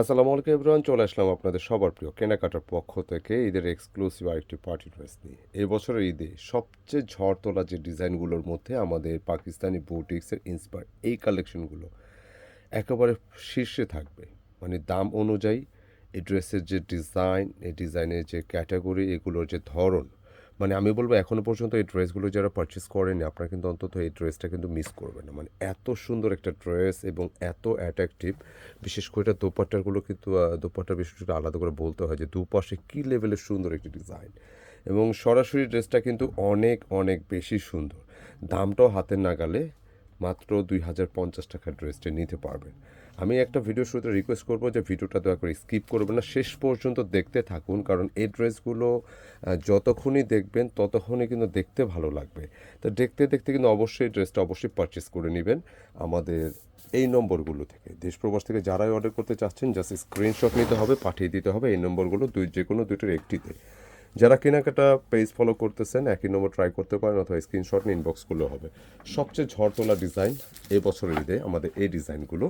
আসসালামু আলাইকুম এভরিওয়ান, চলে আসলাম আপনাদের সবার প্রিয় কেনাকাটার পক্ষ থেকে ঈদের এক্সক্লুসিভ আরেকটি পার্টি ড্রেস নিয়ে। এই বছরের ঈদে সবচেয়ে ঝড় তোলা যে ডিজাইনগুলোর মধ্যে আমাদের পাকিস্তানি বুটিক্সের ইন্সপায়ার এই কালেকশনগুলো একেবারে শীর্ষে থাকবে। মানে দাম অনুযায়ী এই ড্রেসের যে ডিজাইন এই ডিজাইনের যে ক্যাটাগরি এগুলোর যে ধরন মানে আমি বলব এখনও পর্যন্ত এই ড্রেসগুলো যারা পারচেস করেনি আপনারা কিন্তু অন্তত এই ড্রেসটা কিন্তু মিস করবেন না। মানে এত সুন্দর একটা ড্রেস এবং এত অ্যাট্রাকটিভ বিশেষ করে এটা দোপাট্টারগুলো কিন্তু দোপাট্টার বিষয়টা আলাদা করে বলতে হয় যে দুপাশে কী লেভেলের সুন্দর একটি ডিজাইন এবং সরাসরি ড্রেসটা কিন্তু অনেক অনেক বেশি সুন্দর। দামটাও হাতের নাগালে মাত্র দুই হাজার পঞ্চাশ টাকার ড্রেসটি নিতে পারবেন আমি একটা ভিডিও শুরুতে রিকোয়েস্ট করব যে ভিডিওটা দয়া করে স্কিপ করবেন না। শেষ পর্যন্ত দেখতে থাকুন, কারণ এই ড্রেসগুলো যতক্ষণই দেখবেন, ততক্ষণই কিন্তু দেখতে ভালো লাগবে। তো দেখতে দেখতে কিন্তু অবশ্যই ড্রেসটা অবশ্যই পারচেস করে নেবেন আমাদের এই নম্বরগুলো থেকে। দেশ প্রবাস থেকে যারাই অর্ডার করতে চাচ্ছেন জাস্ট স্ক্রিনশট নিতে হবে, পাঠিয়ে দিতে হবে এই নম্বরগুলো দুই যে কোনো দুটোর একটিতে। যারা কেনাকাটা পেজ ফলো করতেছেন, একই নম্বর ট্রাই করতে পারেন অথবা স্ক্রিনশট নিয়ে ইনবক্সগুলো হবে। সবচেয়ে ঝড় তোলা ডিজাইন এই বছরের ঈদে আমাদের এই ডিজাইনগুলো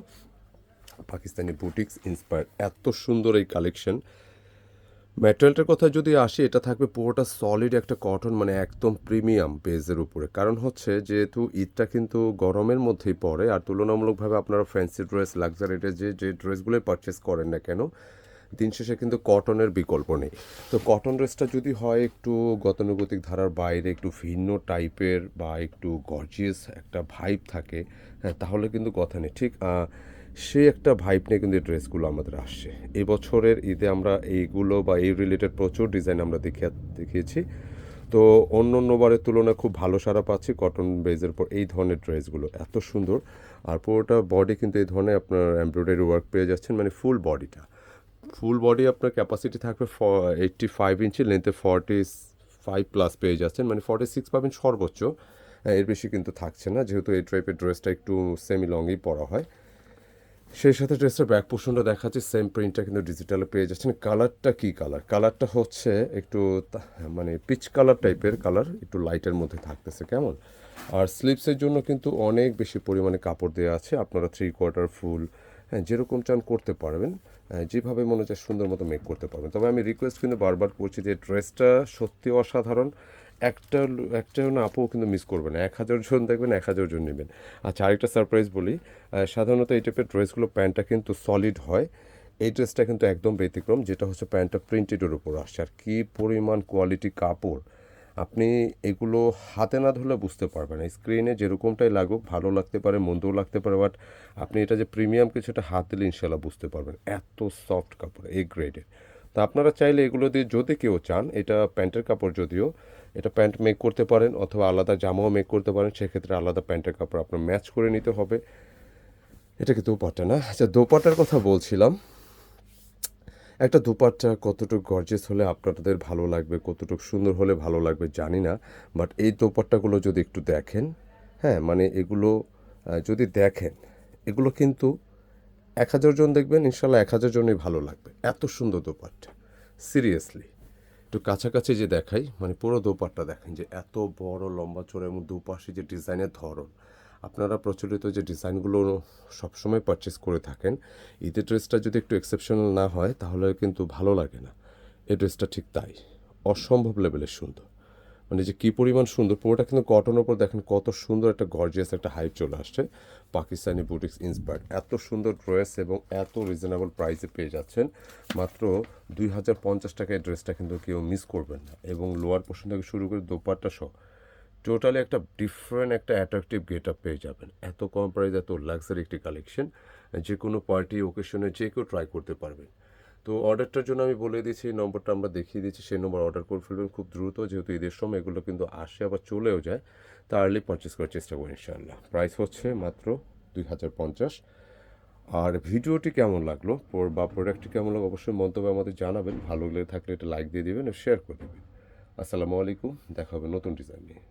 পাকিস্তানি বুটিক্স ইন্সপায়ার এত সুন্দর এই কালেকশন ম্যাটেরিয়ালটার কথা যদি আসি, এটা থাকবে পুরোটা সলিড একটা কটন মানে একদম প্রিমিয়াম পেজের উপরে। কারণ হচ্ছে যেহেতু ঈদটা কিন্তু গরমের মধ্যেই পড়ে, আর তুলনামূলকভাবে আপনারা ফ্যান্সি ড্রেস লাক্সারিতে যে যে ড্রেসগুলোই পারচেস করেন না কেন দিন শেষে কিন্তু কটনের বিকল্প নেই। তো কটন ড্রেসটা যদি হয় একটু গতানুগতিক ধারার বাইরে, একটু ভিন্ন টাইপের বা একটু গর্জিয়াস একটা ভাইব থাকে হ্যাঁ তাহলে কিন্তু কথা নেই। ঠিক সে একটা ভাইব নিয়ে কিন্তু এই ড্রেসগুলো আমাদের আসছে। এবছরের ঈদে আমরা এইগুলো বা এই রিলেটেড প্রচুর ডিজাইন আমরা দেখিয়ে, দেখিয়েছি। তো অন্য অন্য বারের তুলনায় খুব ভালো সারা পাচ্ছি কটন বেজের পর এই ধরনের ড্রেসগুলো। এত সুন্দর। আর পুরোটা বডি কিন্তু এই ধরনের আপনার এমব্রয়ডারি ওয়ার্ক পেয়ে যাচ্ছেন মানে ফুল বডিটা ফুল বডি আপনার ক্যাপাসিটি থাকবে এইটটি ফাইভ ইঞ্চি লেন্থে ফর্টি ফাইভ প্লাস পেয়ে যাচ্ছেন। মানে ফর্টি সিক্স পাবেন সর্বোচ্চ। হ্যাঁ, এর বেশি কিন্তু থাকছে না যেহেতু এই টাইপের ড্রেসটা একটু সেমি লংই পরা হয়। সেই সাথে ড্রেসটার ব্যাক পোর্শনটা দেখাচ্ছে সেম প্রিন্টটা কিন্তু ডিজিটালে পেয়ে যাচ্ছেন। কালারটা কী কালার কালারটা হচ্ছে একটু মানে পিচ কালার টাইপের কালার একটু লাইটের মধ্যে থাকতেছে কেমন? আর স্লিপসের জন্য কিন্তু অনেক বেশি পরিমাণে কাপড় দেওয়া আছে। আপনারা থ্রি কোয়ার্টার ফুল হ্যাঁ যেরকম চান করতে পারবেন যেভাবে মনে হচ্ছে সুন্দর মতো মেক করতে পারবেন। তবে আমি রিকোয়েস্ট কিন্তু বারবার করছি যে ড্রেসটা সত্যি অসাধারণ। একটা একটা না, আপু কিন্তু মিস করবে না। এক হাজার জন দেখবেন, এক হাজার জন নেবেন। আচ্ছা আরেকটা সারপ্রাইজ বলি সাধারণত এই টাইপের ড্রেসগুলো প্যান্টটা কিন্তু সলিড হয়। এই ড্রেসটা কিন্তু একদম ব্যতিক্রম, যেটা হচ্ছে প্যান্টটা প্রিন্টেডের উপর আসছে। আর কী পরিমাণ কোয়ালিটি কাপড়। আপনি এগুলো হাতে না ধরলে বুঝতে পারবেন স্ক্রিনে যেরকমটাই লাগুক, ভালো লাগতে পারে, মন্দও লাগতে পারে, বাট আপনি এটা যে প্রিমিয়াম কিছুটা হাত দিলে ইনশাল্লাহ বুঝতে পারবেন। এত সফট কাপড় এ গ্রেডের তো আপনারা চাইলে এগুলো দিয়ে যদি কেউ চান, এটা প্যান্টের কাপড় যদিও, এটা প্যান্ট মেক করতে পারেন অথবা আলাদা জামাও মেক করতে পারেন, সেক্ষেত্রে আলাদা প্যান্টের কাপড় আপনার ম্যাচ করে নিতে হবে। এটা কি দোপাট্টা না? আচ্ছা দোপাট্টার কথা বলছিলাম। একটা দুপাট্টা কতটুকু গর্জেস হলে আপনাদের ভালো লাগবে, কতটুকু সুন্দর হলে ভালো লাগবে জানি না বাট এই দোপাট্টাগুলো যদি একটু দেখেন হ্যাঁ মানে এগুলো যদি দেখেন, এগুলো কিন্তু এক হাজার জন দেখবেন, ইনশাল্লাহ এক হাজার জনই ভালো লাগবে। এত সুন্দর দোপাট্টা সিরিয়াসলি একটু কাছাকাছি যে দেখাই মানে পুরো দোপাট্টা দেখেন যে এত বড় লম্বা চড়া এবং দুপাশে যে ডিজাইনের ধরন। আপনারা প্রচলিত যে ডিজাইনগুলো সবসময় পারচেস করে থাকেন, ঈদের ড্রেসটা যদি একটু এক্সেপশনাল না হয়, তাহলে কিন্তু ভালো লাগে না। এই ড্রেসটা ঠিক তাই। অসম্ভব লেভেলের সুন্দর। মানে যে কী পরিমাণ সুন্দর, পুরোটা কিন্তু কটনের ওপর দেখেন কত সুন্দর একটা গর্জিয়াস একটা হাইপ চলে আসছে। পাকিস্তানি বুটিক্স ইন্সপায়ার্ড এত সুন্দর ড্রেস এবং এত রিজনেবল প্রাইসে পেয়ে যাচ্ছেন। মাত্র দুই হাজার পঞ্চাশ টাকায় ড্রেসটা কিন্তু কেউ মিস করবেন না। এবং লোয়ার পোর্শন থেকে শুরু করে দোপাট্টা সহ টোটালি একটা ডিফারেন্ট একটা অ্যাট্রাকটিভ গেট আপ পেয়ে যাবেন। এত কম প্রাইস এত লাক্সারি একটি কালেকশন যে কোনো পার্টি ওকেশনে যে কেউ ট্রাই করতে পারবেন তো অর্ডারটার জন্য আমি বলে দিয়েছি এই নম্বরটা আমরা দেখিয়ে দিচ্ছি সেই নম্বর অর্ডার করে ফেলবেন। খুব দ্রুত, যেহেতু ঈদের সময় এগুলো কিন্তু আসে, আবার চলেও যায়, তা আর্লি পারচেস করার চেষ্টা করি ইনশাআল্লাহ। প্রাইস হচ্ছে মাত্র দুই হাজার পঞ্চাশ। আর ভিডিওটি কেমন লাগল বা প্রোডাক্টটি কেমন লাগল, অবশ্যই মন্তব্য আমাদের জানাবেন। ভালো লেগে থাকলে এটা লাইক দিয়ে দিবেন শেয়ার করে দেবেন। আসসালামু আলাইকুম, দেখা হবে নতুন ডিজাইন নিয়ে।